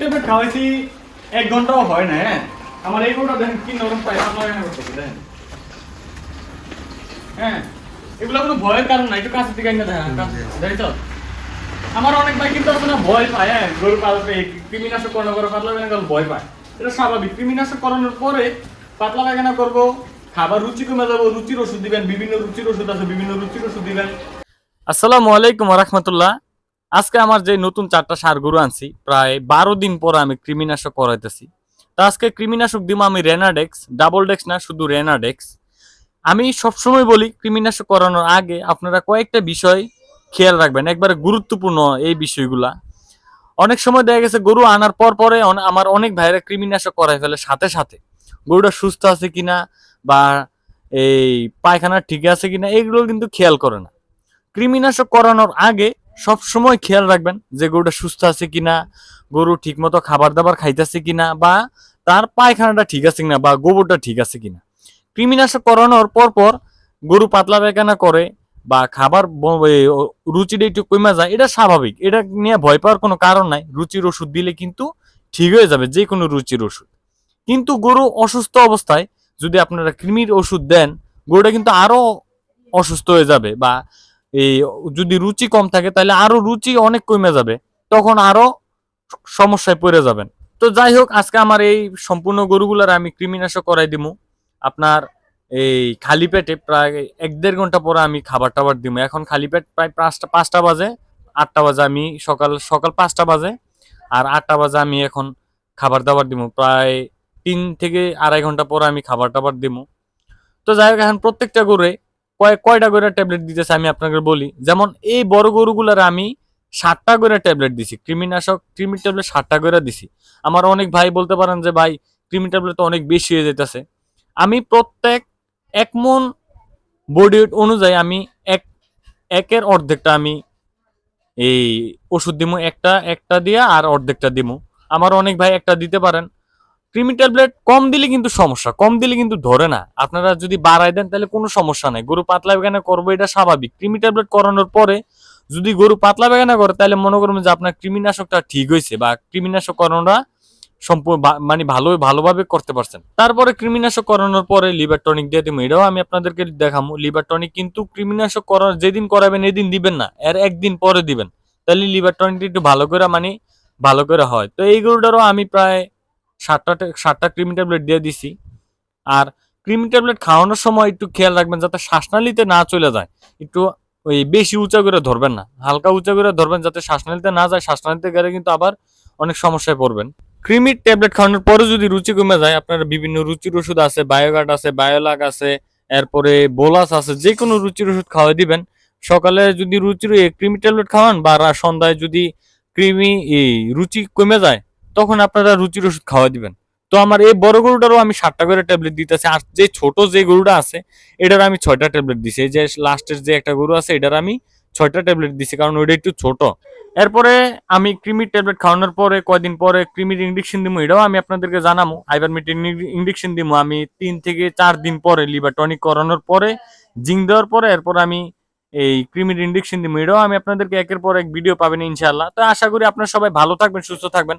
Tablet খাওয়াইছি এক ঘন্টাও হয় না হ্যাঁ? আমার এই গরুটা দেখেন কি নরম পায় আপনার করতেছে দেখেন হ্যাঁ এগুলো কোনো ভয়ের কারণ নাই একটু কাছে এনে দেখেন দেখেছ আমার অনেক ভাই কিন্তু আসলে ভয় পায় হ্যাঁ গরু পালতে কৃমিনাশক করানো করে পাতলা পায়খানা ভয় পায়। এটা স্বাভাবিক কৃমিনাশক করানোর পরে পাতলা পায়খানা করব খাবার রুচি কমে যাব রুচির ওষুধ দিবেন বিভিন্ন রুচির ওষুধ আছে বিভিন্ন রুচির ওষুধ দিবেন। আসসালামু আলাইকুম রহমতুল্লাহ। আজকে আমার যে নতুন চারটা সার গরু আনছি, প্রায় বারো দিন পরে আমি কৃমিনাশক করাইতেছি। তো আজকে কৃমিনাশক দিব আমি রেনাডেক্স, ডাবল ডেক্স না, শুধু রেনাডেক্স। আমি সবসময় বলি, কৃমিনাশক করানোর আগে আপনারা কয়েকটা বিষয় খেয়াল রাখবেন, একবারে গুরুত্বপূর্ণ এই বিষয়গুলা। অনেক সময় দেখা গেছে, গরু আনার পর পরে আমার অনেক ভাইরা কৃমিনাশক করাই ফেলে সাথে সাথে। গরুটা সুস্থ আছে কিনা বা এই পায়খানা ঠিক আছে কিনা, এগুলো কিন্তু খেয়াল করে না। কৃমিনাশক করানোর আগে সব সময় খেয়াল রাখবেন যে গরুটা সুস্থ আছে কিনা, গরু ঠিকমতো খাবার দাবার খাইতেছে কিনা বা তার পায়খানাটা ঠিক আছে কিনা বা গোবরটা ঠিক আছে কিনা। কৃমিনাশক করানোর পর পর গরু পাতলা পায়খানা করে বা খাবার রুচিটা একটু কমে যায়, এটা স্বাভাবিক। এটা নিয়ে ভয় পাওয়ার কোনো কারণ নাই। রুচির ওষুধ দিলে কিন্তু ঠিক হয়ে যাবে, যে কোনো রুচির ওষুধ। কিন্তু গরু অসুস্থ অবস্থায় যদি আপনারা কৃমির ওষুধ দেন, গরুটা কিন্তু আরও অসুস্থ হয়ে যাবে বা এই যদি রুচি কম থাকে, তাহলে আরও রুচি অনেক কমে যাবে। তখন আরও সমস্যায় পড়ে যাবেন। তো যাই হোক, আজকে আমার এই সম্পূর্ণ গরুগুলার আমি কৃমিনাশক করাই দিমু। আপনার এই খালি পেটে প্রায় এক দেড় ঘণ্টা পরে আমি খাবার টাবার দিমু। এখন খালি পেট প্রায় পাঁচটা পাঁচটা বাজে, আটটা বাজে আমি সকাল সকাল পাঁচটা বাজে, আর আটটা বাজে আমি এখন খাবার দাবার দিমু। প্রায় তিন থেকে আড়াই ঘণ্টা পরে আমি খাবার টাবার দিমু। তো যাই হোক, এখন প্রত্যেকটা গরুরে কয় কয়টা করে ট্যাবলেট দিতেছে আমি আপনাকে বলি। যেমন এই বড় গরুগুলার আমি ষাটটা করে ট্যাবলেট দিছি, কৃমিনাশক কৃমি ট্যাবলেট ষাটটা করে দিছি। আমার অনেক ভাই বলতে পারেন যে, ভাই কৃমি ট্যাবলেট তো অনেক বেশি হয়ে যেতেছে আমি প্রত্যেক এক মন বডি ওয়েট অনুযায়ী আমি এক একের অর্ধেকটা আমি এই ওষুধ দিমু, একটা একটা দিয়া আর অর্ধেকটা দিমু। আমার অনেক ভাই একটা দিতে পারেন। ক্রিমি ট্যাবলেট কম দিলে কিন্তু সমস্যা, কম দিলে কিন্তু ধরে না। আপনারা যদি বাড়াই দেন তাহলে কোনো সমস্যা নাই। গরু পাতলা বেগানা করব, এটা স্বাভাবিক। ক্রিমি ট্যাবলেট করানোর পরে যদি গরু পাতলা বেগানা করে, তাহলে মনে করবেন যে আপনার কৃমিনাশকটা ঠিক হয়েছে বা কৃমিনাশক করানোটা সম্পূর্ণ মানে ভালো, ভালোভাবে করতে পারছেন। তারপরে কৃমিনাশক করানোর পরে লিভার টনিক দিয়ে দিব। এটাও আমি আপনাদেরকে দেখাবো লিভার টনিক কিন্তু কৃমিনাশক করার যেদিন করাবেন, এদিন দিবেন না। এর একদিন পরে দিবেন। তাহলে লিভার টনিকটা একটু ভালো করে মানে ভালো করে হয়। তো এই গরুটারও আমি প্রায় সাতটা সাতটা ক্রিমি ট্যাবলেট দিয়ে দিছি। আর ক্রিমি ট্যাবলেট খাওয়ানোর সময় একটু খেয়াল রাখবেন যাতে শ্বাসনালীতে না চলে যায়। একটু ওই বেশি উঁচা করে ধরবেন না, হালকা উঁচা করে ধরবেন যাতে শ্বাসনালীতে না যায়, শ্বাসনালীতে গেলে কিন্তু আবার অনেক সমস্যায় পড়বেন। ক্রিমির ট্যাবলেট খাওয়ানোর পরে যদি রুচি কমে যায়, আপনার বিভিন্ন রুচির ওষুধ আছে, বায়োগার্ড আছে বায়োলাগ আছে, এরপরে বোলাস আছে যে কোনো রুচির ওষুধ খাওয়াই দিবেন। সকালে যদি রুচির ক্রিমি ট্যাবলেট খাওয়ান বা সন্ধ্যায় যদি ক্রিমি রুচি কমে যায় তখন আপনারা রুচির ওষুধ খাওয়া দিবেন। তো আমার এই বড় গরুটারও আমি সাতটা করে ট্যাবলেট দিতেছি, আর যে ছোট যে গরুটা আছে, এটার আমি ছয়টা ট্যাবলেট দিছি। এই যে লাস্টের যে একটা গরু আছে, এটার আমি ছয়টা ট্যাবলেট দিছি, কারণ ওইটা একটু ছোট। এরপরে আমি ক্রিমির ট্যাবলেট খাওয়ানোর পরে, কয়দিন পরে ক্রিমির ইঞ্জেকশন দিব এটাও আমি আপনাদেরকে জানাব আইভারমেটিন ইঞ্জেকশন দিব আমি তিন থেকে চার দিন পরে লিভার টনিক করানোর পরে, জিঙ্ক দেওয়ার পরে, এরপর আমি এই ক্রিমির ইঞ্জেকশন দিব এটাও আমি আপনাদেরকে একের পর এক ভিডিও পাবেন ইনশাল্লাহ তো আশা করি আপনারা সবাই ভালো থাকবেন, সুস্থ থাকবেন।